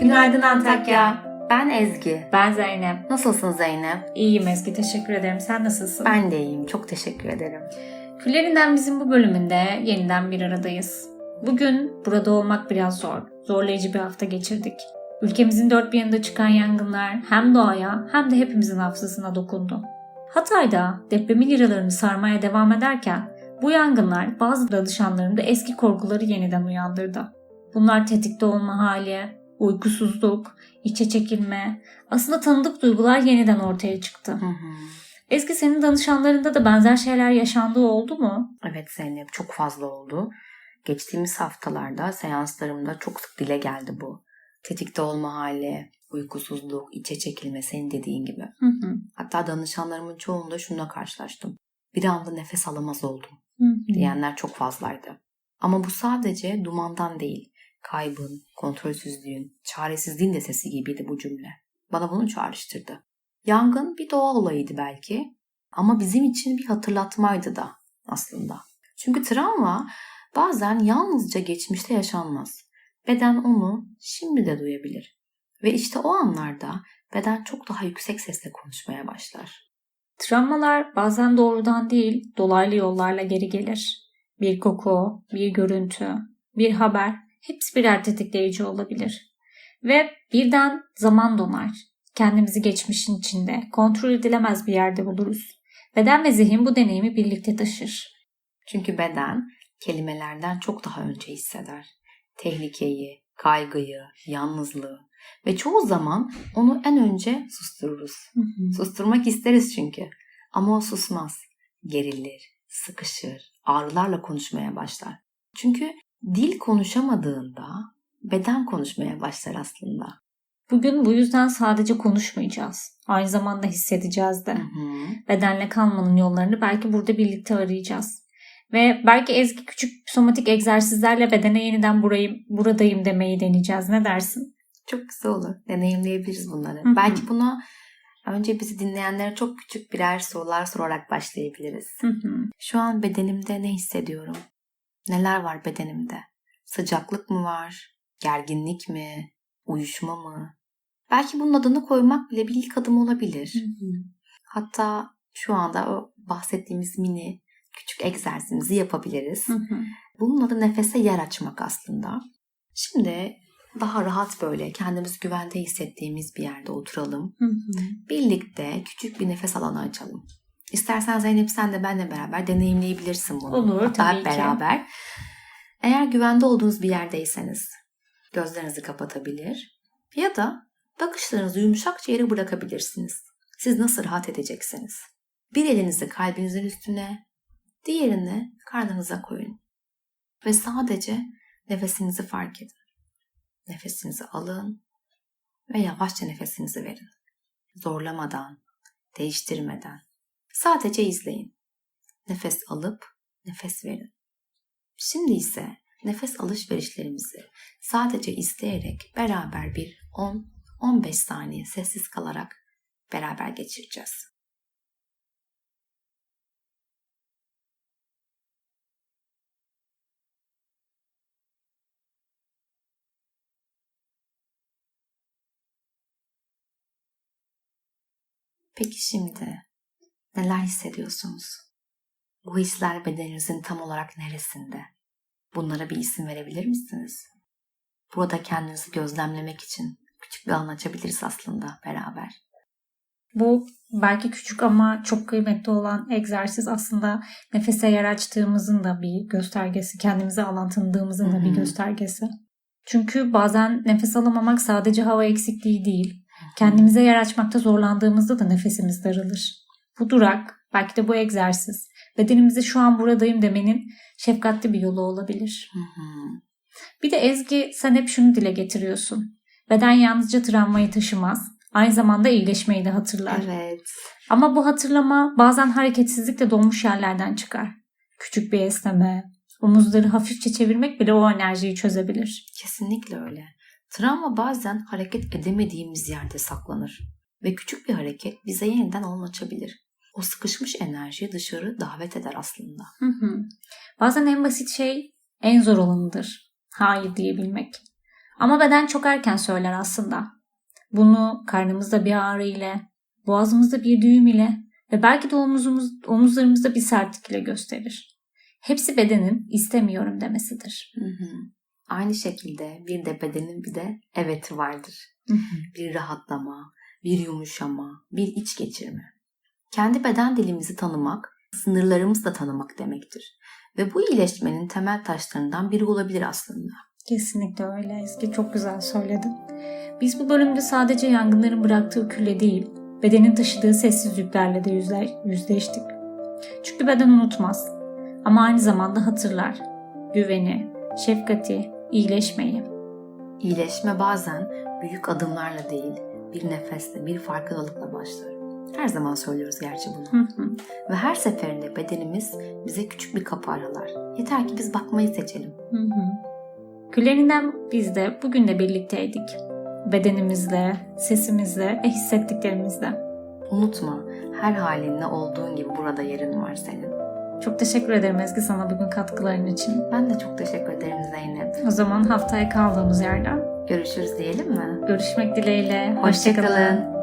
Günaydın Antakya. Ben Ezgi. Ben Zeynep. Nasılsın Zeynep? İyiyim Ezgi, teşekkür ederim. Sen nasılsın? Ben de iyiyim. Çok teşekkür ederim. Küllerinden bizim bu bölümünde yeniden bir aradayız. Bugün burada olmak biraz zor. Zorlayıcı bir hafta geçirdik. Ülkemizin dört bir yanında çıkan yangınlar hem doğaya hem de hepimizin hafızasına dokundu. Hatay'da depremin yaralarını sarmaya devam ederken bu yangınlar bazı danışanlarımda eski korkuları yeniden uyandırdı. Bunlar tetikte olma hali, uykusuzluk, içe çekilme, aslında tanıdık duygular yeniden ortaya çıktı. Hı hı. Ezgi senin danışanlarında da benzer şeyler yaşandığı oldu mu? Evet Zeynep çok fazla oldu. Geçtiğimiz haftalarda seanslarımda çok sık dile geldi bu. Tetikte olma hali, uykusuzluk, içe çekilme senin dediğin gibi. Hı hı. Hatta danışanlarımın çoğunda şununla karşılaştım. Bir anda nefes alamaz oldum Hı hı. diyenler çok fazlaydı. Ama bu sadece dumandan değil, kaybın, kontrolsüzlüğün, çaresizliğin de sesi gibiydi bu cümle. Bana bunu çağrıştırdı. Yangın bir doğa olayıydı belki ama bizim için bir hatırlatmaydı da aslında. Çünkü travma bazen yalnızca geçmişte yaşanmaz. Beden onu şimdi de duyabilir. Ve işte o anlarda beden çok daha yüksek sesle konuşmaya başlar. Travmalar bazen doğrudan değil, dolaylı yollarla geri gelir. Bir koku, bir görüntü, bir haber hepsi birer tetikleyici olabilir. Ve birden zaman donar. Kendimizi geçmişin içinde, kontrol edilemez bir yerde buluruz. Beden ve zihin bu deneyimi birlikte taşır. Çünkü beden kelimelerden çok daha önce hisseder. Tehlikeyi, kaygıyı, yalnızlığı ve çoğu zaman onu en önce sustururuz. Susturmak isteriz çünkü. Ama o susmaz. Gerilir, sıkışır, ağrılarla konuşmaya başlar. Çünkü dil konuşamadığında beden konuşmaya başlar aslında. Bugün bu yüzden sadece konuşmayacağız. Aynı zamanda hissedeceğiz de. Hı hı. bedenle kalmanın yollarını belki burada birlikte arayacağız. Ve belki Ezgi küçük somatik egzersizlerle bedene yeniden burayı, buradayım demeyi deneyeceğiz. Ne dersin? Çok güzel olur. Deneyimleyebiliriz bunları. Hı hı. Belki buna önce bizi dinleyenlere çok küçük birer sorular sorarak başlayabiliriz. Hı hı. Şu an bedenimde ne hissediyorum? Neler var bedenimde? Sıcaklık mı var? Gerginlik mi? Uyuşma mı? Belki bunun adını koymak bile bir ilk adım olabilir. Hatta şu anda o bahsettiğimiz mini küçük egzersizimizi yapabiliriz. Hı hı. Bunun adı nefese yer açmak aslında. Şimdi daha rahat böyle kendimizi güvende hissettiğimiz bir yerde oturalım. Hı hı. Birlikte küçük bir nefes alanı açalım. İstersen Zeynep sen de benle beraber deneyimleyebilirsin bunu. Olur, Hatta tabii hep ki. beraber. Eğer güvende olduğunuz bir yerdeyseniz gözlerinizi kapatabilir ya da bakışlarınızı yumuşakça yere bırakabilirsiniz. Siz nasıl rahat edeceksiniz. Bir elinizi kalbinizin üstüne, diğerini karnınıza koyun. Ve sadece nefesinizi fark edin. Nefesinizi alın ve yavaşça nefesinizi verin. Zorlamadan, değiştirmeden. Sadece izleyin. Nefes alıp nefes verin. Şimdi ise nefes alışverişlerimizi sadece izleyerek beraber bir 10-15 saniye sessiz kalarak beraber geçireceğiz. Peki şimdi neler hissediyorsunuz? Bu hisler bedeninizin tam olarak neresinde? Bunlara bir isim verebilir misiniz? Burada kendinizi gözlemlemek için küçük bir alan açabiliriz aslında beraber. Bu belki küçük ama çok kıymetli olan egzersiz aslında nefese yer açtığımızın da bir göstergesi. Kendimize alan tanıdığımızın da bir göstergesi. Çünkü bazen nefes alamamak sadece hava eksikliği değil. Kendimize yer açmakta zorlandığımızda da nefesimiz daralır. Bu durak, belki de bu egzersiz, bedenimize şu an buradayım demenin şefkatli bir yolu olabilir. Hı hı. Bir de Ezgi sen hep şunu dile getiriyorsun. Beden yalnızca travmayı taşımaz, aynı zamanda iyileşmeyi de hatırlar. Evet. Ama bu hatırlama bazen hareketsizlikle donmuş yerlerden çıkar. Küçük bir esneme, omuzları hafifçe çevirmek bile o enerjiyi çözebilir. Kesinlikle öyle. Travma bazen hareket edemediğimiz yerde saklanır. Ve küçük bir hareket bize yeniden alan açabilir. O sıkışmış enerjiyi dışarı davet eder aslında. Hı hı. Bazen en basit şey en zor olanıdır. Hayır diyebilmek. Ama beden çok erken söyler aslında. Bunu karnımızda bir ağrı ile, boğazımızda bir düğüm ile ve belki de omuzumuz, omuzlarımızda bir sertlik ile gösterir. Hepsi bedenin istemiyorum demesidir. Hı hı. Aynı şekilde bir de bedenin bir de eveti vardır. Bir rahatlama, bir yumuşama, bir iç geçirme. Kendi beden dilimizi tanımak, sınırlarımızı da tanımak demektir. Ve bu iyileşmenin temel taşlarından biri olabilir aslında. Kesinlikle öyle Ezgi. Çok güzel söyledin. Biz bu bölümde sadece yangınların bıraktığı külle değil, bedenin taşıdığı sessiz yüklerle de yüzler, yüzleştik. Çünkü beden unutmaz. Ama aynı zamanda hatırlar. Güveni, şefkati, iyileşmeyi. İyileşme bazen büyük adımlarla değil, bir nefesle, bir farkındalıkla başlar. Her zaman söylüyoruz gerçi bunu. Hı hı. Ve her seferinde bedenimiz bize küçük bir kapı aralar. Yeter ki biz bakmayı seçelim. Hı hı. Küllerinden biz de bugün de birlikteydik. Bedenimizle, sesimizle ve hissettiklerimizle. Unutma, her halinle olduğun gibi burada yerin var senin. Çok teşekkür ederim Ezgi sana bugün katkıların için. Ben de çok teşekkür ederim Zeynep. O zaman haftaya kaldığımız yerden Görüşürüz diyelim mi? görüşmek dileğiyle. Hoşçakalın. Hoşçakalın.